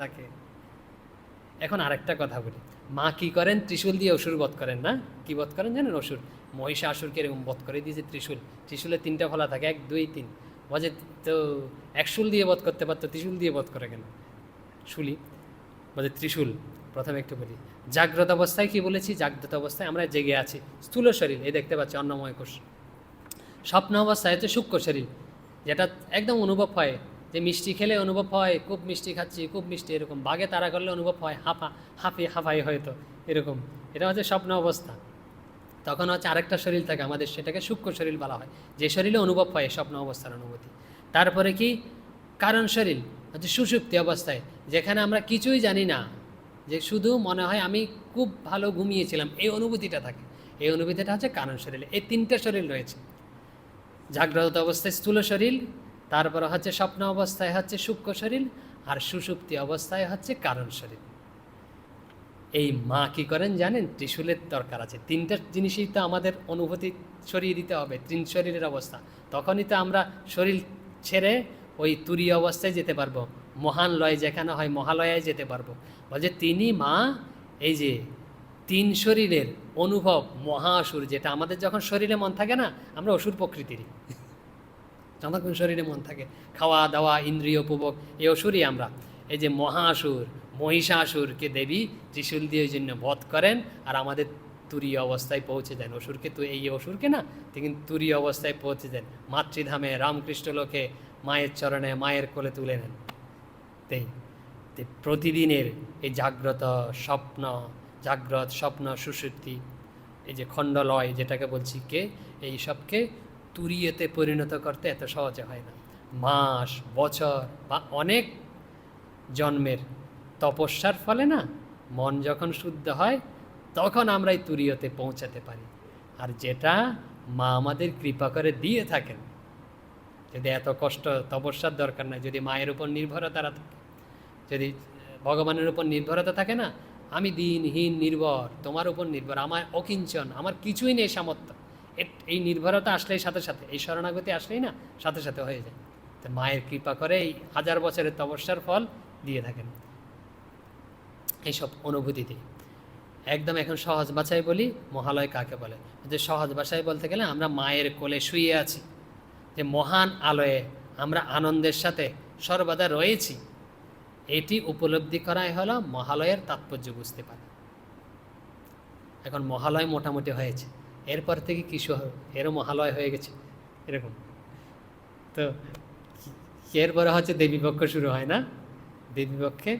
তাকে। এখন আরেকটা কথা বলি। মা কি করেন? ত্রিশূল দিয়ে অসুর বধ করেন না? কি বধ করেন জানেন অসুর? মহিষা আসুরকে এরকম বধ করে দিয়েছে ত্রিশূল। ত্রিশূলে তিনটা ফলা থাকে, এক, দুই, তিন। বজে তো এক শুল দিয়ে বধ করতে পারতো, ত্রিশূল দিয়ে বধ করে কেন? শুলি বলে ত্রিশূল, প্রথমে একটু বলি। জাগ্রত অবস্থায় কি বলেছি? জাগ্রত অবস্থায় আমরা জেগে আছি। স্থূল শরীর, এই দেখতে পাচ্ছি, অন্নময় কোষ। স্বপ্ন অবস্থায় হচ্ছে সূক্ষ্ম শরীর, যেটা একদম অনুভব হয় যে মিষ্টি খেলে অনুভব হয়, খুব মিষ্টি খাচ্ছি, খুব মিষ্টি, এরকম। বাগে তারা করলে অনুভব হয়, হাফা, হাফি, হাফাই হয়তো, এরকম। এটা হচ্ছে স্বপ্ন অবস্থা। তখন হচ্ছে আরেকটা শরীর থাকে আমাদের, সেটাকে সূক্ষ্ম শরীর বলা হয়। যে শরীরে অনুভব হয় স্বপ্ন অবস্থার অনুভূতি। তারপরে কি? কারণ শরীর, হচ্ছে সুষুপ্তি অবস্থায়। যেখানে আমরা কিছুই জানি না, যে শুধু মনে হয় আমি খুব ভালো ঘুমিয়েছিলাম, এই অনুভূতিটা থাকে। এই অনুভূতিটা হচ্ছে কারণ শরীর। এই তিনটে শরীর রয়েছে। জাগ্রত অবস্থায় স্থূল শরীর তারপরে হচ্ছে স্বপ্ন অবস্থায় হচ্ছে সূক্ষ্ম শরীর আর সুষুপ্তি অবস্থায় হচ্ছে কারণ শরীর। এই মা কি করেন জানেন? ত্রিশূলের দরকার আছে। তিনটা জিনিসই তো আমাদের অনুভূতি সরিয়ে দিতে হবে। তিন শরীরের অবস্থা। তখনই তো আমরা শরীর ছেড়ে ওই তুরি অবস্থায় যেতে পারব। মহান লয় যেখানে হয় মহালয়ে যেতে পারব। বলছে তিনি মা, এই যে তিন শরীরের অনুভব মহা অসুর যেটা আমাদের যখন শরীরে মন থাকে না, আমরা অসুর প্রকৃতিরই। যতক্ষণ শরীরে মন থাকে? খাওয়া, দাওয়া, ইন্দ্রিয়, উপভোগ, এই অসুরই আমরা। এই যে মহাসুর মহিষাসুরকে দেবী, ত্রিশূল দিয়ে ওই জন্য বধ করেন আর আমাদের তুরীয় অবস্থায় পৌঁছে দেন। অসুরকে তো এই অসুরকে না, তিনি তুরীয় অবস্থায় পৌঁছে দেন। মাতৃধামে রামকৃষ্ণ লোকে মায়ের চরণে মায়ের কোলে তুলে নেন। তাই প্রতিদিনের এই জাগ্রত স্বপ্ন জাগ্রত স্বপ্ন সুষুপ্তি এই যে খণ্ডলয় যেটাকে বলছি কে, এই সবকে তুরিয়েতে পরিণত করতে এত সহজে হয় না। মাস, বছর বা অনেক জন্মের তপস্যার ফলে না, মন যখন শুদ্ধ হয়, তখন আমরা এই তুরিয়তে পৌঁছাতে পারি। আর যেটা মা আমাদের কৃপা করে দিয়ে থাকেন, যদি এত কষ্ট তপস্যার দরকার নাই, যদি মায়ের উপর নির্ভরতা থাকে যদি ভগবানের উপর নির্ভরতা থাকে না, আমি দিনহীন নির্ভর, তোমার উপর নির্ভর আমার অকিঞ্চন, আমার কিছুই নেই সামর্থ্য। এই নির্ভরতা আসলেই সাথে সাথে, এই শরণাগতি আসলেই না, সাথে সাথে হয়ে যায়। তো মায়ের কৃপা করে এই হাজার বছরের তপস্যার ফল দিয়ে থাকেন। এইসব অনুভূতিতে। একদম এখন সহজ ভাষায় বলি, মহালয় কাকে বলে? যে সহজ ভাষায় বলতে গেলে আমরা মায়ের কোলে শুয়ে আছি। যে মহান আলোয়ে আমরা আনন্দের সাথে সর্বদা রয়েছি। এটি উপলব্ধি করাই হলো মহালয়ের তাৎপর্য বুঝতে পারে। এখন মহালয় মোটামুটি হয়েছে। এরপর থেকে কি শহর? এরও মহালয় হয়ে গেছে। এরকম। তো এরপরে হচ্ছে দেবীপক্ষ শুরু হয় না? দেবীপক্ষে